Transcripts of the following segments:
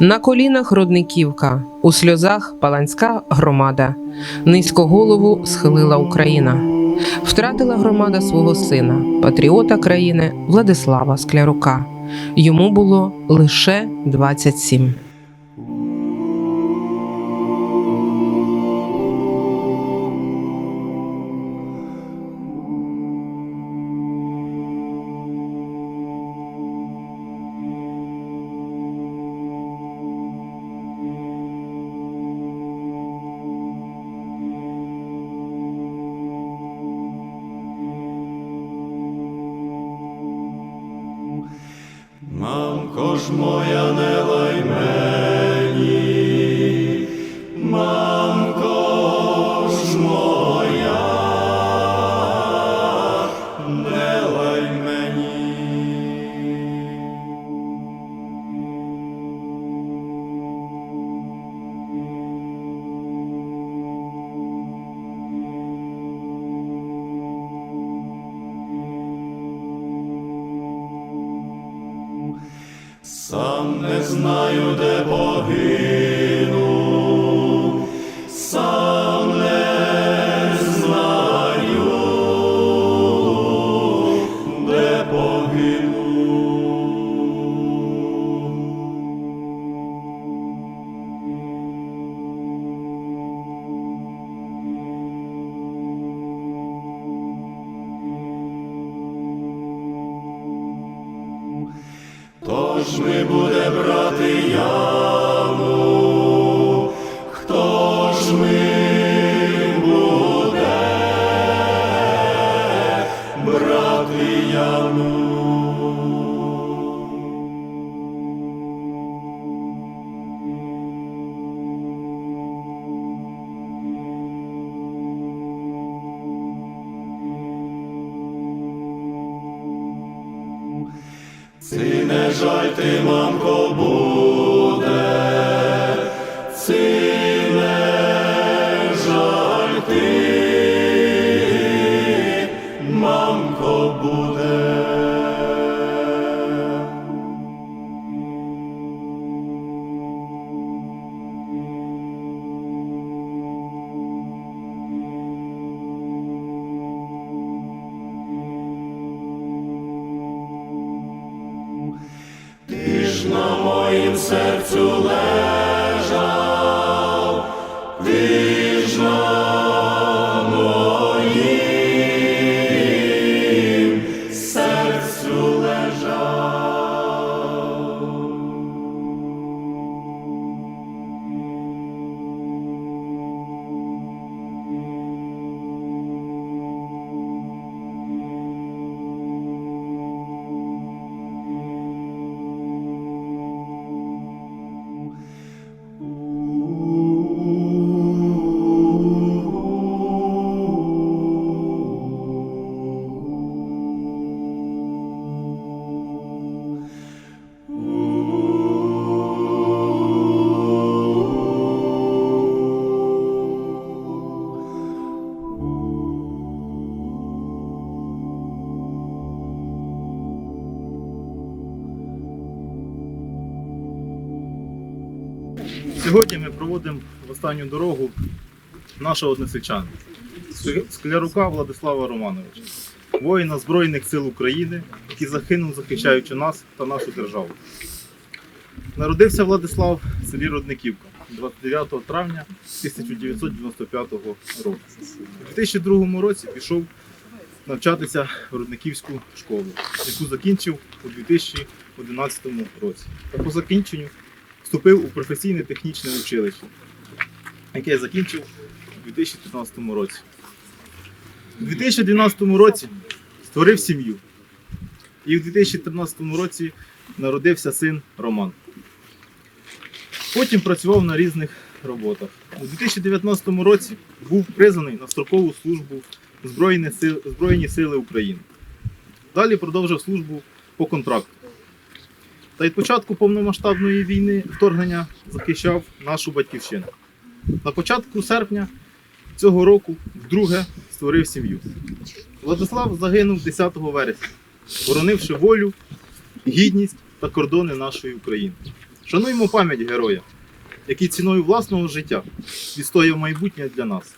На колінах родниківка, у сльозах паланська громада. Низько голову схилила Україна. Втратила громада свого сина, патріота країни Владислава Склярука. Йому було лише 27. Моя, не Тож ми буде брати яму, Ці не жаль ти, мамко, буде, на моїм Проводимо в останню дорогу нашого односельчана Склярука Владислава Романовича, воїна Збройних сил України, який загинув, захищаючи нас та нашу державу. Народився Владислав в селі Родниківка 29 травня 1995 року. У 2002 році пішов навчатися в Рудниківську школу, яку закінчив у 2011 році. Та по закінченню вступив у професійне технічне училище, яке я закінчив у 2015 році. У 2012 році створив сім'ю. І в 2013 році народився син Роман. Потім працював на різних роботах. У 2019 році був призваний на строкову службу Збройні Сили України. Далі продовжив службу по контракту. Та від початку повномасштабної війни вторгнення захищав нашу батьківщину. На початку серпня цього року вдруге створив сім'ю. Владислав загинув 10 вересня, боронивши волю, гідність та кордони нашої України. Шануємо пам'ять героя, який ціною власного життя відстояв майбутнє для нас.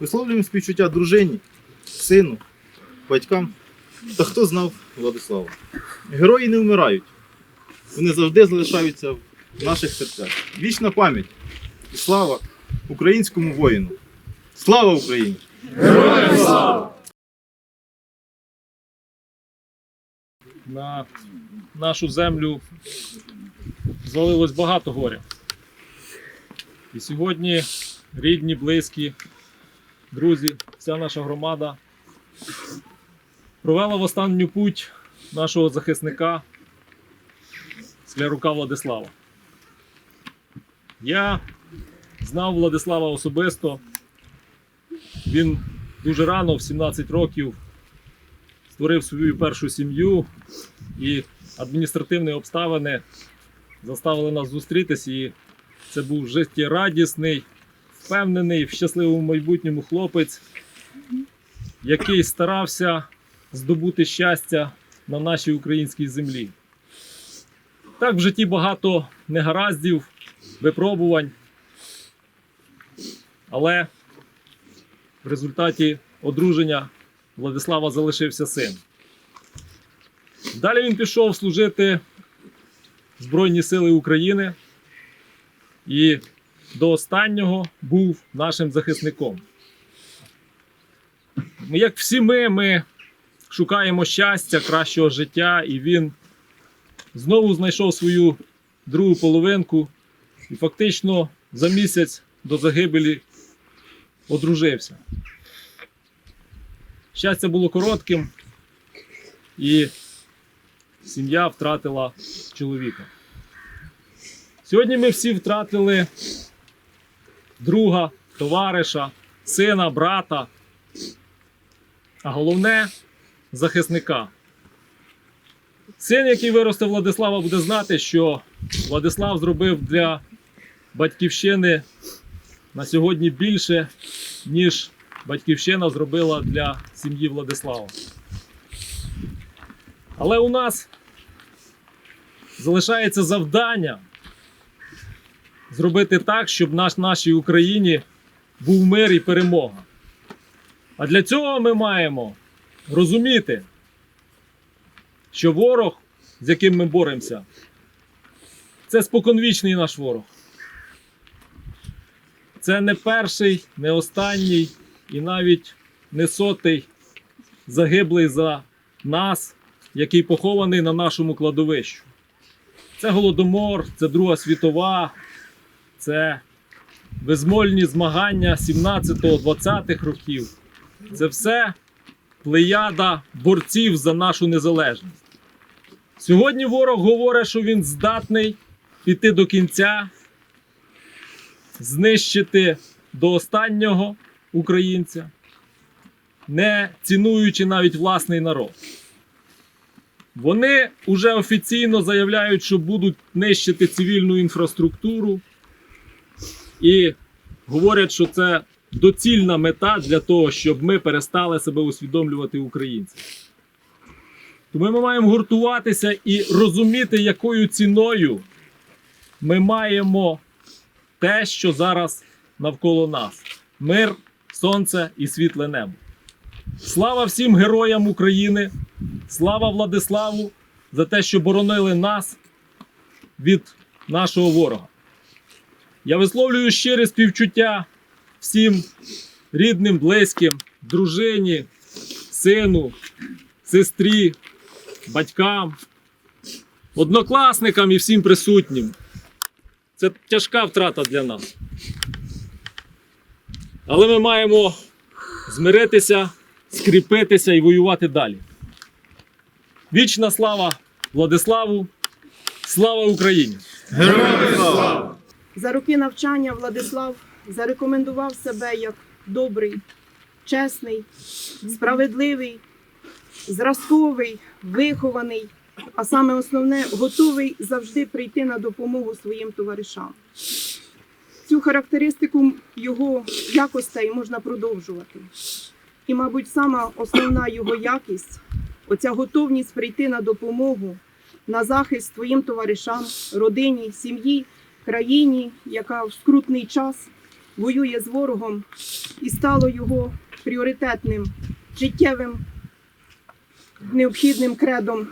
Висловлюємо співчуття дружині, сину, батькам та хто знав Владислава. Герої не вмирають, вони завжди залишаються в наших серцях. Вічна пам'ять і слава українському воїну. Слава Україні! на нашу землю звалилось багато горя. І сьогодні рідні, близькі, друзі, вся наша громада провела в останню путь нашого захисника Склярука Владислава. Я знав Владислава особисто. Він дуже рано, в 17 років, створив свою першу сім'ю, і адміністративні обставини заставили нас зустрітися. І це був життєрадісний, впевнений в щасливому майбутньому хлопець, який старався здобути щастя на нашій українській землі. Так в житті багато негараздів, випробувань. Але в результаті одруження Владислава залишився син. Далі він пішов служити в Збройні Сили України і до останнього був нашим захисником. Як всі ми, ми шукаємо щастя, кращого життя, і він знову знайшов свою другу половинку і фактично за місяць до загибелі одружився. Щастя було коротким, і сім'я втратила чоловіка. Сьогодні ми всі втратили друга, товариша, сина, брата, а головне захисника. Син, який виросте Владислава, буде знати, що Владислав зробив для батьківщини на сьогодні більше, ніж батьківщина зробила для сім'ї Владислава. Але у нас залишається завдання зробити так, щоб наш, нашій Україні був мир і перемога. А для цього ми маємо розуміти, що ворог, з яким ми боремося, це споконвічний наш ворог. Це не перший, не останній і навіть не сотий загиблий за нас, який похований на нашому кладовищу. Це Голодомор, це Друга світова, це безмольні змагання 17-20-х років. Це все плеяда борців за нашу незалежність. Сьогодні ворог говорить, що він здатний піти до кінця, знищити до останнього українця, не цінуючи навіть власний народ. Вони вже офіційно заявляють, що будуть нищити цивільну інфраструктуру і говорять, що це доцільна мета для того, щоб ми перестали себе усвідомлювати українцями. Тому ми маємо гуртуватися і розуміти, якою ціною ми маємо те, що зараз навколо нас: мир, сонце і світле небо. Слава всім героям України! Слава Владиславу за те, що боронили нас від нашого ворога. Я висловлюю щире співчуття всім рідним, близьким, дружині, сину, сестрі, батькам, однокласникам і всім присутнім. Це тяжка втрата для нас. Але ми маємо змиритися, скріпитися і воювати далі. Вічна слава Владиславу! Слава Україні! Героям слава! За роки навчання Владислав зарекомендував себе як добрий, чесний, справедливий, зразковий, вихований, а саме основне готовий завжди прийти на допомогу своїм товаришам. Цю характеристику його якостей можна продовжувати. І, мабуть, сама основна його якість оця готовність прийти на допомогу на захист твоїм товаришам, родині, сім'ї, країні, яка в скрутний час воює з ворогом і стало його пріоритетним життєвим необхідним кредом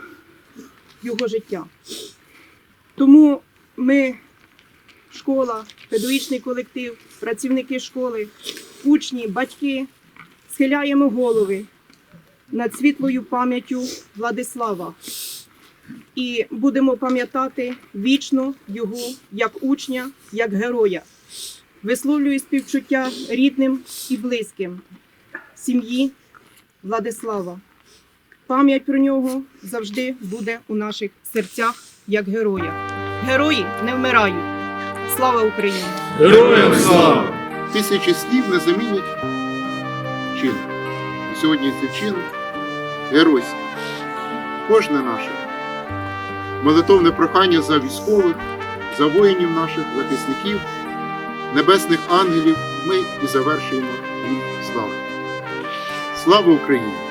його життя. Тому ми, школа, педагогічний колектив, працівники школи, учні, батьки схиляємо голови над світлою пам'яттю Владислава і будемо пам'ятати вічно його як учня, як героя. Висловлюю співчуття рідним і близьким сім'ї Владислава. Пам'ять про нього завжди буде у наших серцях як героя. Герої не вмирають. Слава Україні! Героям слава! Тисячі слів не замінять чин. Сьогодні цей чин геройський. Кожне наше молитовне прохання за військових, за воїнів наших, захисників, небесних ангелів ми і завершуємо їх славу. Слава Україні!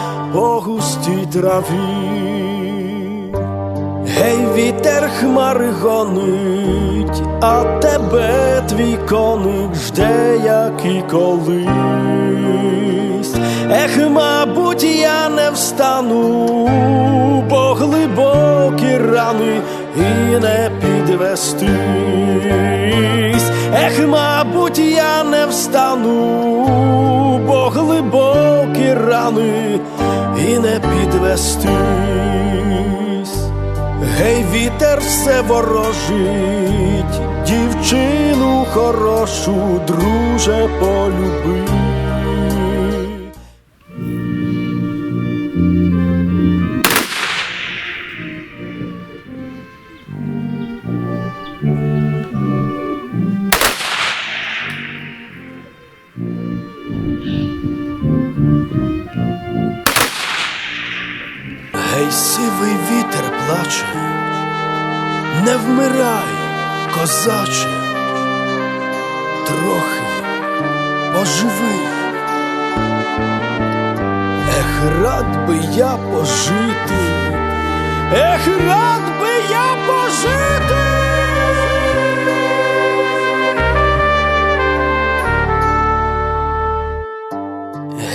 по густій траві. Гей, вітер хмари гонить, а тебе твій коник жде, як і колись. Ех, мабуть, я не встану, бо глибокі рани і не підвестись. Ех, мабуть, я не встану, бо глибокі рани і не підвестись. Гей, вітер все ворожить, дівчину хорошу, друже, полюби. Гей, сивий вітер плаче, не вмирай, козаче, трохи поживи. Ех, рад би я пожити, ех, рад би я пожити.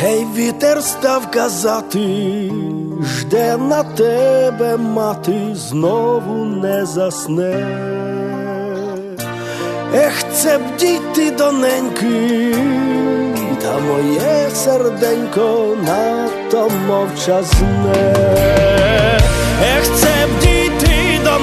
Гей, вітер став казати, жде на тебе мати, знову не засне. Ех, це б дійти до та моє серденько надто мовчазне. Ех, це б дійти до